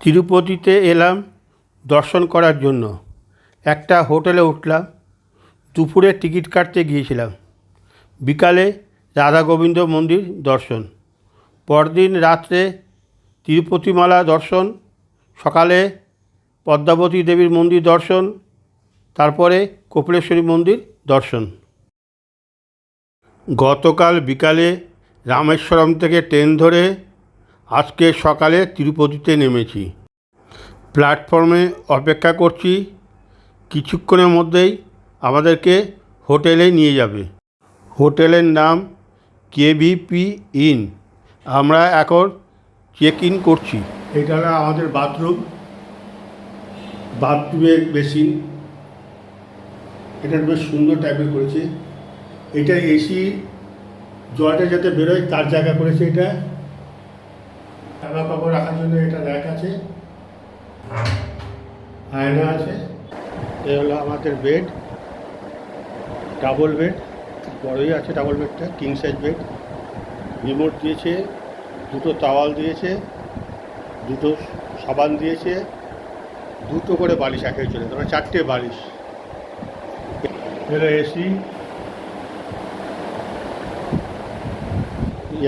তিরুপতিতে এলাম দর্শন করার জন্য। একটা হোটেলে উঠলাম, দুপুরে টিকিট কাটতে গিয়েছিলাম। বিকালে রাধা গোবিন্দ মন্দির দর্শন। পরদিন রাত্রে তিরুপতিমালা দর্শন, সকালে পদ্মাবতী দেবীর মন্দির দর্শন, তারপরে কপিলেশ্বরী মন্দির দর্শন। গতকাল বিকালে রামেশ্বরম থেকে ট্রেন ধরে আজকে সকালে তিরুপতিতে নেমেছি। প্ল্যাটফর্মে অপেক্ষা করছি। কিছুক্ষণের মধ্যেই আমাদেরকে হোটেলে নিয়ে যাবে। হোটেলের নাম কেভিপি ইন। আমরা এখন চেক ইন করছি। এটা আমাদের বাথরুম, বাথরুমের বেসিন এটা বেশ সুন্দর টাইপের করেছে। এটা এসি জলটা যাতে বেরোয় তার জায়গা করেছে এটা। জামা কাপড় রাখার জন্য এটা র্যাক আছে। আয়না আছে। এ হলো আমাদের বেড ডাবল বেড বড়ই আছে ডাবল বেডটা কিং সাইজ বেড রিমোট দিয়েছে, দুটো তাওয়াল দিয়েছে, দুটো সাবান দিয়েছে, দুটো করে বালিশ একে চলে তারপরে চারটে বালিশ। এলো এসি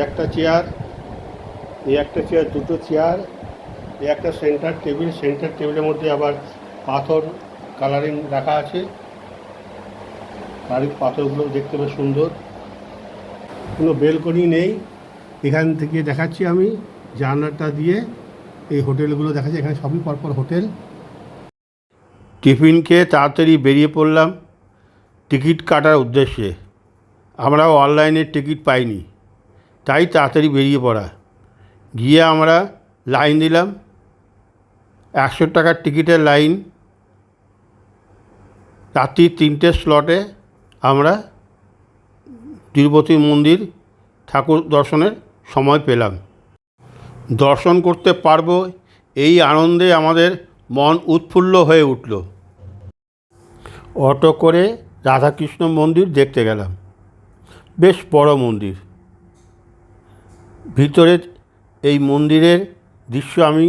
একটা চেয়ার এই একটা চেয়ার দুটো চেয়ার এই একটা সেন্টার টেবিল সেন্টার টেবিলের মধ্যে আবার পাথর কালারিং রাখা আছে। বাড়ির পাথরগুলো দেখতে বেশ সুন্দর। কোনো বেলকনি নেই। এখান থেকে দেখাচ্ছি আমি জানলাটা দিয়ে। এই হোটেলগুলো দেখাচ্ছি। এখানে সবই পরপর হোটেল। টিফিন খেয়ে তাড়াতাড়ি বেরিয়ে পড়লাম টিকিট কাটার উদ্দেশ্যে। আমরাও অনলাইনে টিকিট পাইনি। তাই তাড়াতাড়ি বেরিয়ে পড়া। গিয়ে আমরা লাইন দিলাম। একশো টাকার টিকিটের লাইন। রাত্রি তিনটে স্লটে আমরা তিরুপতি মন্দির ঠাকুর দর্শনের সময় পেলাম। দর্শন করতে পারব এই আনন্দে আমাদের মন উৎফুল্ল হয়ে উঠল। অটো করে রাধাকৃষ্ণ মন্দির দেখতে গেলাম। বেশ বড় মন্দির। ভিতরে এই মন্দিরের দৃশ্য আমি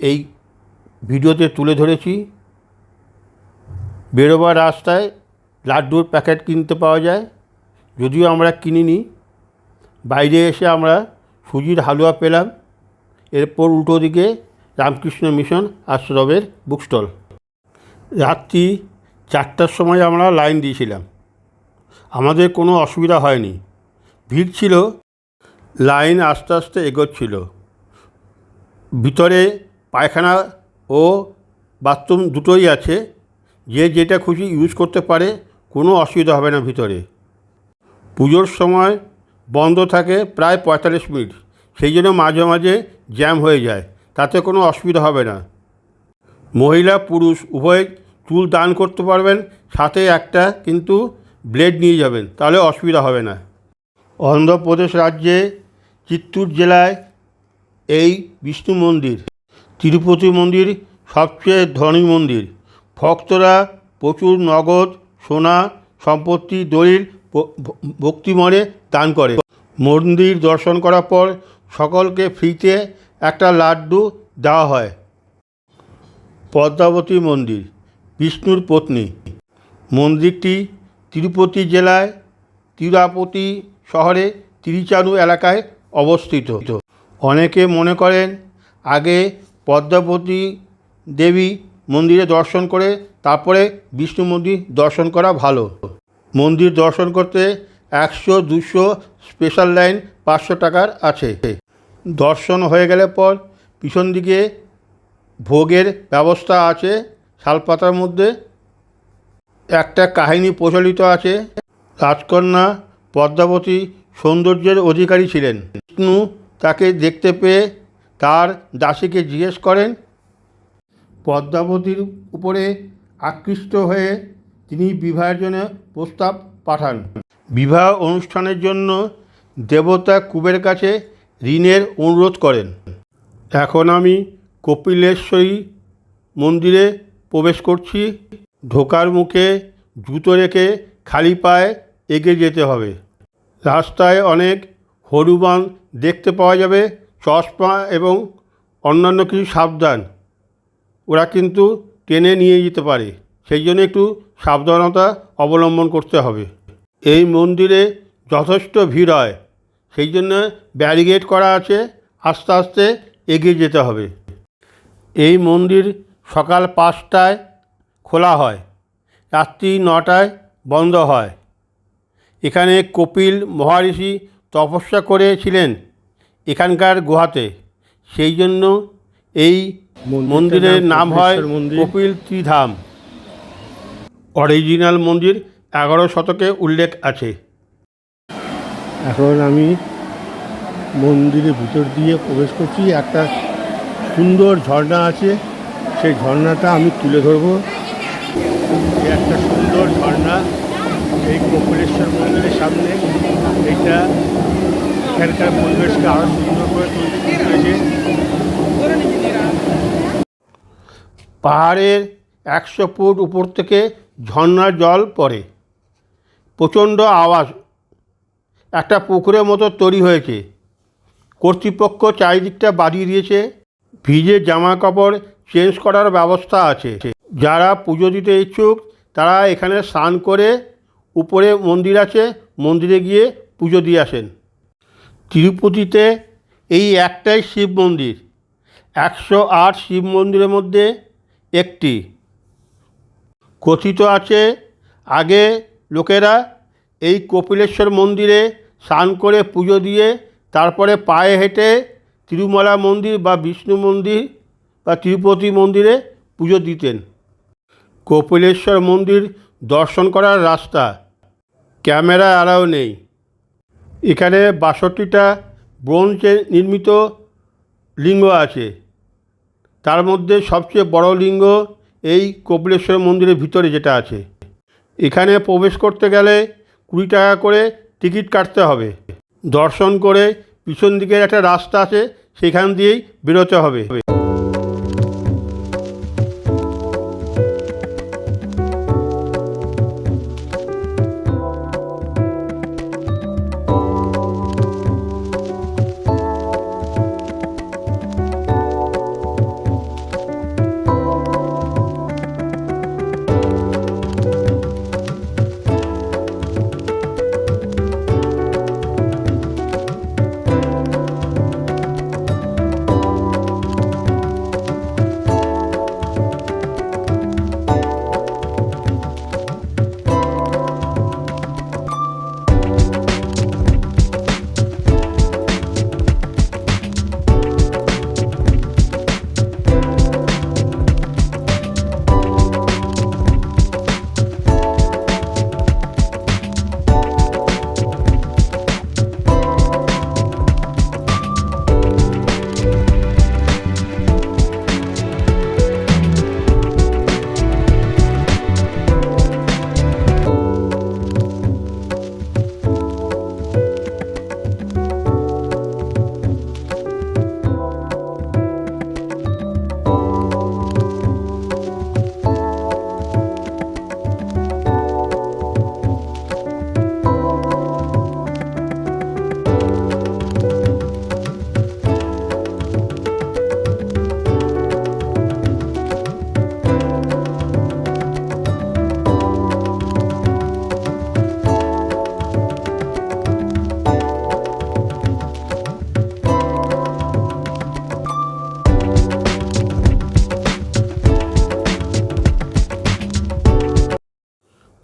এই ভিডিওতে তুলে ধরেছি। বেরোবার রাস্তায় লাড্ডুর প্যাকেট কিনতে পাওয়া যায়। যদিও আমরা কিনিনি। বাইরে এসে আমরা সুজির হালুয়া পেলাম। এরপর উল্টো দিকে রামকৃষ্ণ মিশন আশ্রমের বুক স্টল রাত্রি চারটার সময় আমরা লাইন দিয়েছিলাম। আমাদের কোনো অসুবিধা হয়নি। ভিড় ছিল লাইন আস্তে আস্তে এগোচ্ছিল। ভিতরে পায়খানা ও বাথরুম দুটোই আছে। যে যেটা খুশি ইউজ করতে পারে, কোনো অসুবিধা হবে না ভিতরে। পুজোর সময় বন্ধ থাকে প্রায় পঁয়তাল্লিশ মিনিট। সেই জন্য মাঝে মাঝে জ্যাম হয়ে যায়। তাতে কোনো অসুবিধা হবে না। মহিলা, পুরুষ উভয় চুল দান করতে পারবেন, সাথে একটা কিন্তু ব্লেড নিয়ে যাবেন। তাহলে অসুবিধা হবে না। অন্ধ্রপ্রদেশ রাজ্যে চিত্তুর জেলায় এই বিষ্ণু মন্দির। তিরুপতি মন্দির সবচেয়ে ধনী মন্দির। ভক্তরা প্রচুর নগদ সোনা, সম্পত্তি, দলিল ভ- ভ- দান করে। মন্দির দর্শন করার পর সকলকে ফ্রিতে একটা লাড্ডু দেওয়া হয়। পদ্মাবতী মন্দির, বিষ্ণুর পত্নী। মন্দিরটি তিরুপতি জেলায় তিরুপতি শহরে তিরিচানু এলাকায় অবস্থিত। অনেকে মনে করেন, আগে পদ্মাবতী দেবী মন্দিরে দর্শন করে তারপরে বিষ্ণু মন্দির দর্শন করা ভালো। মন্দির দর্শন করতে একশো, দুশো স্পেশাল লাইন পাঁচশো টাকার আছে। দর্শন হয়ে গেলে পর পিছন দিকে ভোগের ব্যবস্থা আছে। শালপাতার মধ্যে একটা কাহিনী প্রচলিত আছে। রাজকন্যা পদ্মাবতী সৌন্দর্যের অধিকারী ছিলেন। বিষ্ণু তাকে দেখতে পেয়ে তার দাসীকে জিজ্ঞেস করেন, পদ্মাবতীর উপরে আকৃষ্ট হয়ে তিনি বিবাহের জন্য প্রস্তাব পাঠান। বিবাহ অনুষ্ঠানের জন্য দেবতা কুবের কাছে ঋণের অনুরোধ করেন। এখন আমি কপিলেশ্বরী মন্দিরে প্রবেশ করছি। ঢোকার মুখে জুতো রেখে খালি পায়ে এগিয়ে যেতে হবে। রাস্তায় অনেক হনুমান দেখতে পাওয়া যাবে, চশমা এবং অন্যান্য কিছু সাবধান। ওরা কিন্তু টেনে নিয়ে যেতে পারে। সেই জন্য একটু সাবধানতা অবলম্বন করতে হবে। এই মন্দিরে যথেষ্ট ভিড় হয়। সেই জন্য ব্যারিগেড করা আছে, আস্তে আস্তে এগিয়ে যেতে হবে। এই মন্দির সকাল পাঁচটায় খোলা হয়, রাত্রি নটায় বন্ধ হয়। এখানে কপিল মহারিষি তপস্যা করেছিলেন এখানকার গুহাতে। সেই জন্য এই মন্দিরের নাম হয়। কপিল ত্রিধাম। অরিজিনাল মন্দির এগারো শতকে উল্লেখ আছে। এখন আমি মন্দিরের ভিতর দিয়ে প্রবেশ করছি। একটা সুন্দর ঝর্ণা আছে। সেই ঝর্ণাটা আমি তুলে ধরবো। একটা সুন্দর ঝর্ণা এই কপিলেশ্বর এখানকার পরিবেশকে আরও সুন্দর করে তৈরি করেছে পাহাড়ের একশো ফুট উপর থেকে ঝর্ণার জল পড়ে। প্রচণ্ড আওয়াজ। একটা পুকুরের মতো তৈরি হয়েছে। কর্তৃপক্ষ চারিদিকটা বাড়িয়ে দিয়েছে। ভিজে জামা কাপড় চেঞ্জ করার ব্যবস্থা আছে। যারা পুজো দিতে ইচ্ছুক, তারা এখানে স্নান করে উপরে মন্দির আছে। মন্দিরে গিয়ে পুজো দিয়ে আসেন। তিরুপতিতে এই একটাই শিব মন্দির। একশো আট শিব মন্দিরের মধ্যে একটি। কথিত আছে, আগে লোকেরা এই কপিলেশ্বর মন্দিরে স্নান করে পুজো দিয়ে তারপরে পায়ে হেঁটে তিরুমালা মন্দির বা বিষ্ণু মন্দির বা তিরুপতি মন্দিরে পুজো দিতেন। কপিলেশ্বর মন্দির দর্শন করার রাস্তা। ক্যামেরা অ্যালাও নেই। এখানে বাষট্টিটা ব্রোঞ্জে নির্মিত লিঙ্গ আছে। তার মধ্যে সবচেয়ে বড় লিঙ্গ এই কপিলেশ্বর মন্দিরের ভিতরে যেটা আছে। এখানে প্রবেশ করতে গেলে কুড়ি টাকা করে টিকিট কাটতে হবে। দর্শন করে পিছন দিকের একটা রাস্তা আছে, সেখান দিয়েই বেরোতে হবে।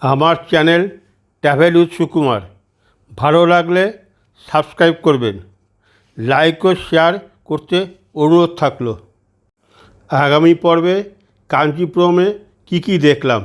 আমার চ্যানেল ট্যাভেল সুকুমার। ভালো লাগলে সাবস্ক্রাইব করবেন। লাইক ও শেয়ার করতে অনুরোধ থাকল। আগামী পর্বে কাঞ্চিপুরমে কী কী দেখলাম?